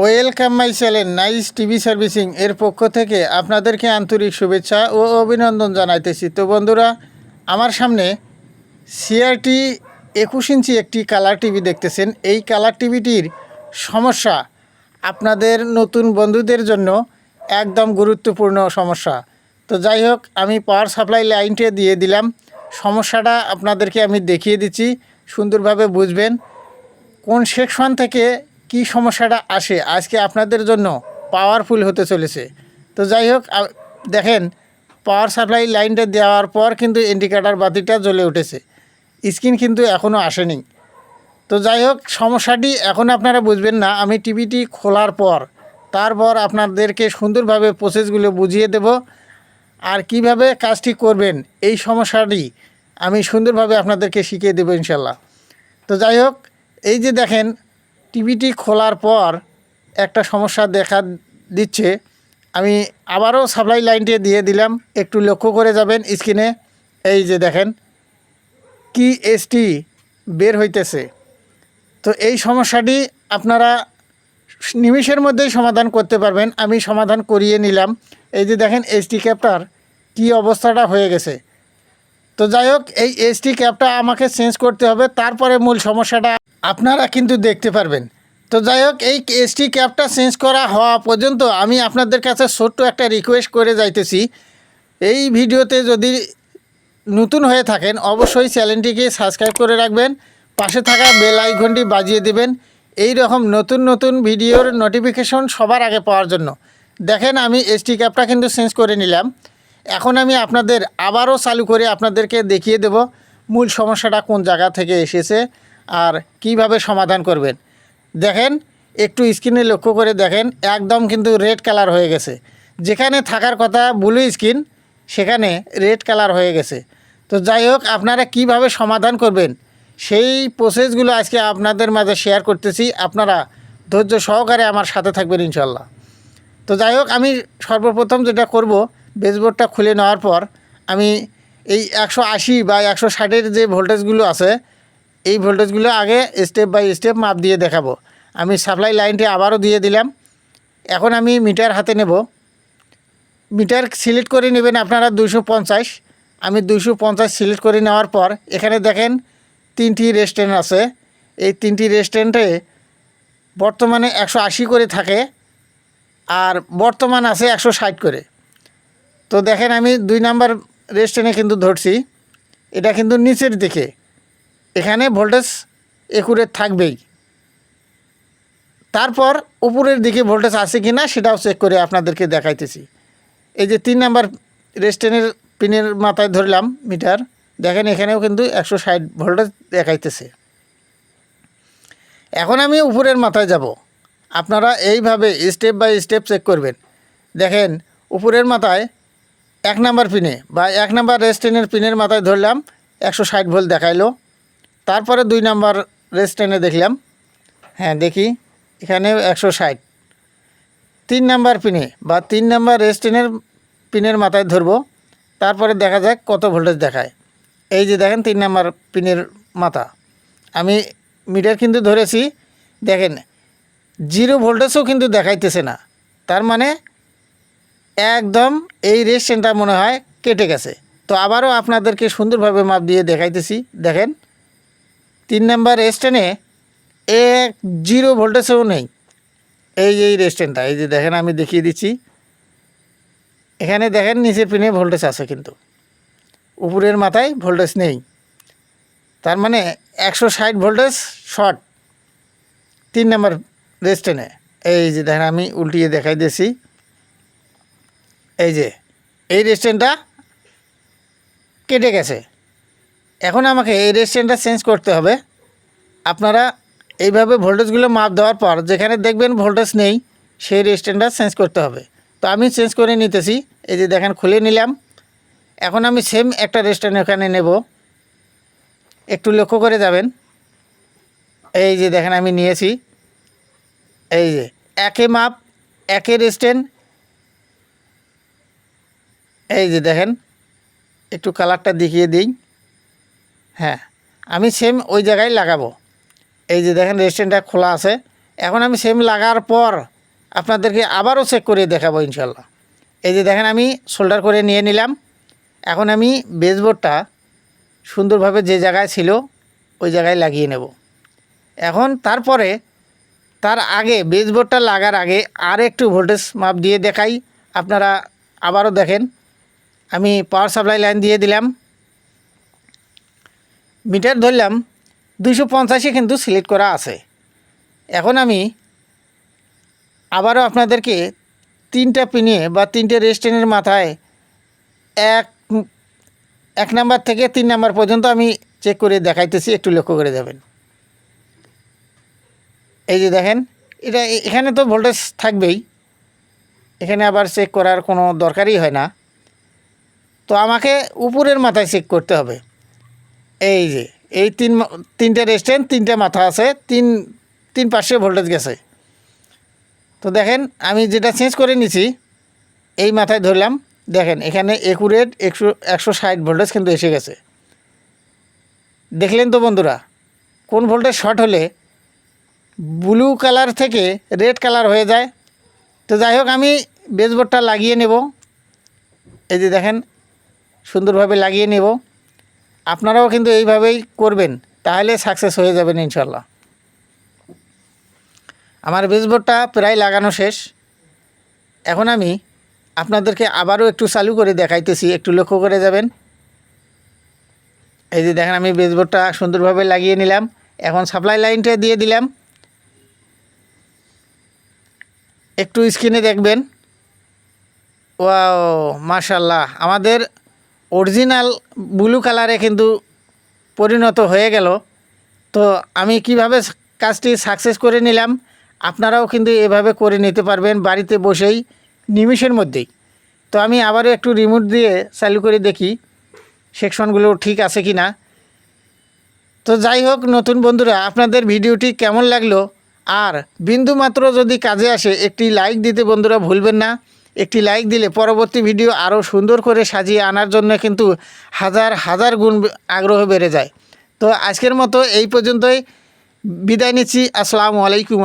Welcome my channel, nice TV servicing এর পক্ষ থেকে আপনাদেরকে আন্তরিক শুভেচ্ছা ও অভিনন্দন জানাইতেছি। তো বন্ধুরা, আমার সামনে সিআরটি একুশ ইঞ্চি একটি কালার টিভি দেখতেছেন। এই কালার টিভিটির সমস্যা আপনাদের নতুন বন্ধুদের জন্য একদম গুরুত্বপূর্ণ সমস্যা। তো যাই হোক, আমি পাওয়ার সাপ্লাই লাইনটা দিয়ে দিলাম। সমস্যাটা আপনাদেরকে আমি দেখিয়ে দিচ্ছি, সুন্দরভাবে বুঝবেন। কোন সেকশন থেকে কি সমস্যাটা আসে? আজকে আপনাদের জন্য পাওয়ারফুল হতে চলেছে। তো যাই হোক দেখেন পাওয়ার সাপ্লাই লাইনটা দেওয়ার পর কিন্তু ইন্ডিকেটার বাতিটা জ্বলে উঠেছে। স্ক্রিন কিন্তু এখনও আসেনি। তো যাই হোক, সমস্যাটি এখন আপনারা বুঝবেন না। আমি টিভিটি খোলার পর, তারপর আপনাদেরকে সুন্দরভাবে প্রসেসগুলো বুঝিয়ে দেব। আর কীভাবে কাজটি করবেন, এই সমস্যাটি আমি সুন্দরভাবে আপনাদেরকে শিখিয়ে দেবো ইনশাল্লাহ তো যাই হোক, এই যে দেখেন টিভিটি খোলার পর একটা সমস্যা দেখা দিচ্ছে। আমি আবারও সাপ্লাই লাইনটি দিয়ে দিলাম। একটু লক্ষ্য করে যাবেন স্ক্রিনে এই যে দেখেন, কি এসটি বের হইতেছে। তো এই সমস্যাটি আপনারা নিমিষের মধ্যেই সমাধান করতে পারবেন। আমি সমাধান করিয়ে নিলাম। এই যে দেখেন এসটি ক্যাপটার কি অবস্থাটা হয়ে গেছে। তো যাই হোক, এই এসটি ক্যাপটা আমাকে চেঞ্জ করতে হবে, তারপরে মূল সমস্যাটা আপনারা কিন্তু দেখতে পারবেন। তো যাই হোক, এই এসটি ক্যাপটা চেঞ্জ করা হওয়া পর্যন্ত আমি আপনাদের কাছে ছোট্ট একটা রিকোয়েস্ট করে যাইতেছি। এই ভিডিওতে যদি নতুন হয়ে থাকেন, অবশ্যই চ্যানেলটিকে সাবস্ক্রাইব করে রাখবেন, পাশে থাকা বেল আইকনটি বাজিয়ে দেবেন। এই রকম নতুন নতুন ভিডিওর নোটিফিকেশন সবার আগে পাওয়ার জন্য। দেখেন, আমি এসটি ক্যাপটা কিন্তু চেঞ্জ করে নিলাম। এখন আমি আপনাদের আবারও চালু করে আপনাদেরকে দেখিয়ে দেব মূল সমস্যাটা কোন জায়গা থেকে এসেছে আর কীভাবে সমাধান করবেন। দেখেন, একটু স্ক্রিনে লক্ষ্য করে দেখেন, একদম কিন্তু রেড কালার হয়ে গেছে। যেখানে থাকার কথা ব্লু স্ক্রিন, সেখানে রেড কালার হয়ে গেছে। তো যাই হোক, আপনারা কীভাবে সমাধান করবেন, সেই প্রসেসগুলো আজকে আপনাদের মাঝে শেয়ার করতেছি। আপনারা ধৈর্য সহকারে আমার সাথে থাকবেন ইনশাল্লাহ তো যাই হোক, আমি সর্বপ্রথম যেটা করব বেসবোর্ডটা খুলে নেওয়ার পর আমি এই একশো আশি বা একশো ষাটের যে ভোল্টেজগুলো আছে, এই ভোল্টেজগুলো আগে স্টেপ বাই স্টেপ মাপ দিয়ে দেখাবো। আমি সাপ্লাই লাইনটি আবারও দিয়ে দিলাম। এখন আমি মিটার হাতে নেব। মিটার সিলেক্ট করে নেবেন আপনারা দুশো পঞ্চাশ। আমি দুশো পঞ্চাশ সিলেক্ট করে নেওয়ার পর এখানে দেখেন তিনটি রেস্টুরেন্ট আছে। এই তিনটি রেস্টুরেন্টে বর্তমানে একশো আশি করে থাকে আর বর্তমান আছে একশো ষাট করে। তো দেখেন আমি দুই নাম্বার রেস্টুরেন্টে কিন্তু ধরছি। এটা কিন্তু নিচের দিকে। এখানে ভোল্টেজ একুরেট থাকবেই। তারপর উপরের দিকে ভোল্টেজ আছে কি না সেটাও চেক করে আপনাদেরকে দেখাইতেছি। এই যে তিন নাম্বার রেস্টেনের পিনের মাথায় ধরলাম মিটার, দেখেন এখানেও কিন্তু একশো ষাট ভোল্টেজ দেখাইতেছে। এখন আমি উপরের মাথায় যাব। আপনারা এইভাবে স্টেপ বাই স্টেপ চেক করবেন। দেখেন উপরের মাথায় এক নাম্বার পিনে, বা এক নাম্বার রেস্টেনের পিনের মাথায় ধরলাম, একশো ষাট ভোল্ট দেখাইলো। তারপরে দুই নাম্বার রেস্টেনে দেখলাম হ্যাঁ দেখি এখানেও একশো ষাট। তিন নাম্বার পিনে, বা তিন নাম্বার রেস্টেনের পিনের মাথায় ধরবো, তারপরে দেখা যাক কত ভোল্টেজ দেখায়। এই যে দেখেন, তিন নাম্বার পিনের মাথা। আমি মিটার কিন্তু ধরেছি, দেখেন, জিরো ভোল্টেজও কিন্তু দেখাইতেছে না। তার মানে একদম এই রেস্টেনটা মনে হয় কেটে গেছে। তো আবারও আপনাদেরকে সুন্দরভাবে মাপ দিয়ে দেখাইতেছি। দেখেন, তিন নাম্বার রেস্টেনে এক জিরো ভোল্টেজও নেই। এই এই রেস্টেন্টটা এই যে দেখেন, আমি দেখিয়ে দিচ্ছি। এখানে দেখেন, নিচের পিনে ভোল্টেজ আছে কিন্তু। উপরের মাথায় ভোল্টেজ নেই। তার মানে একশো ষাট ভোল্টেজ শর্ট তিন নম্বর রেস্টেনে এই যে দেখেন, আমি উল্টিয়ে দেখাই দিয়েছি এই যে, এই রেস্টেন্টটা কেটে গেছে। এখন আমাকে এই রেস্টেন্টটা চেঞ্জ করতে হবে। আপনারা এইভাবে ভোল্টেজগুলো মাপ দেওয়ার পর যেখানে দেখবেন ভোল্টেজ নেই, সেই রেস্টেন্টটা চেঞ্জ করতে হবে। তো আমি চেঞ্জ করে নিতেছি। এই যে দেখেন, খুলে নিলাম। এখন আমি সেম একটা রেস্টুরেন্ট ওখানে নেব। একটু লক্ষ্য করে যাবেন। এই যে দেখেন, আমি নিয়েছি। এই যে, একে মাপ, একে রেস্টুরেন্ট এই যে দেখেন, একটু কালারটা দেখিয়ে দিই। হ্যাঁ আমি সেম ওই জায়গায় লাগাবো। এই যে দেখেন রেস্টুরেন্টটা খোলা আছে। এখন আমি সেম লাগার পর আপনাদেরকে আবারও চেক করে দেখাবো ইনশাল্লাহ এই যে দেখেন, আমি শোল্ডার করে নিয়ে নিলাম। এখন আমি বেসবোর্ডটা সুন্দরভাবে যে জায়গায় ছিল, ওই জায়গায় লাগিয়ে নেব। এখন তারপরে, তার আগে বেসবোর্ডটা লাগার আগে আর একটু ভোল্টেজ মাপ দিয়ে দেখাই। আপনারা আবারও দেখেন আমি পাওয়ার সাপ্লাই লাইন দিয়ে দিলাম। মিটার ধরলাম, দুইশো পঞ্চাশে কিন্তু সিলেক্ট করা আছে। এখন আমি আবারও আপনাদেরকে তিনটা পিনে বা তিনটে রেস্টেনের মাথায় এক এক নাম্বার থেকে তিন নাম্বার পর্যন্ত আমি চেক করে দেখাইতেছি, একটু লক্ষ্য করে যাবেন। এই যে দেখেন, এটা এখানে তো ভোল্টেজ থাকবেই। এখানে আবার চেক করার কোনো দরকারই হয় না। আমাকে উপরের মাথায় চেক করতে হবে। এই যে, এই তিন তিনটে রেস্টেন্ট তিনটে মাথা আছে, তিন তিন পাশে ভোল্টেজ গেছে। তো দেখেন, আমি যেটা চেঞ্জ করে নিছি, এই মাথায় ধরলাম, দেখেন, এখানে একুরেট একশো একশো ষাট ভোল্টেজ কিন্তু এসে গেছে। দেখলেন তো বন্ধুরা, কোন ভোল্টেজ শর্ট হলে ব্লু কালার থেকে রেড কালার হয়ে যায়। তো যাই হোক, আমি বেসবোর্ডটা লাগিয়ে নেব। এই যে দেখেন সুন্দরভাবে লাগিয়ে নেব। আপনারাও কিন্তু এইভাবেই করবেন, তাহলে সাকসেস হয়ে যাবেন ইনশাল্লাহ আমার বেসবোর্ডটা প্রায় লাগানো শেষ। এখন আমি আপনাদেরকে আবারও একটু চালু করে দেখাইতেছি, একটু লক্ষ্য করে যাবেন। এই যে দেখেন, আমি বেসবোর্ডটা সুন্দরভাবে লাগিয়ে নিলাম। এখন সাপ্লাই লাইনটা দিয়ে দিলাম। একটু স্ক্রিনে দেখবেন। ওয়াও মাশাল্লাহ আমাদের অরিজিনাল ব্লু কালারে কিন্তু পরিণত হয়ে গেল। তো আমি কীভাবে কাজটি সাকসেস করে নিলাম, আপনারাও কিন্তু এভাবে করে নিতে পারবেন বাড়িতে বসেই নিমিষের মধ্যেই। তো আমি আবারও একটু রিমোট দিয়ে চালু করে দেখি সেকশনগুলো ঠিক আছে কি না তো যাই হোক, নতুন বন্ধুরা, আপনাদের ভিডিওটি কেমন লাগল? আর বিন্দু মাত্র যদি কাজে আসে, একটি লাইক দিতে বন্ধুরা ভুলবেন না। একটি লাইক দিলে পরবর্তী ভিডিও আরও সুন্দর করে সাজিয়ে আনার জন্য কিন্তু হাজার হাজার গুণ আগ্রহ বেড়ে যায়। তো আজকের মতো এই পর্যন্তই। বিদায় নিচ্ছি। আসসালামু আলাইকুম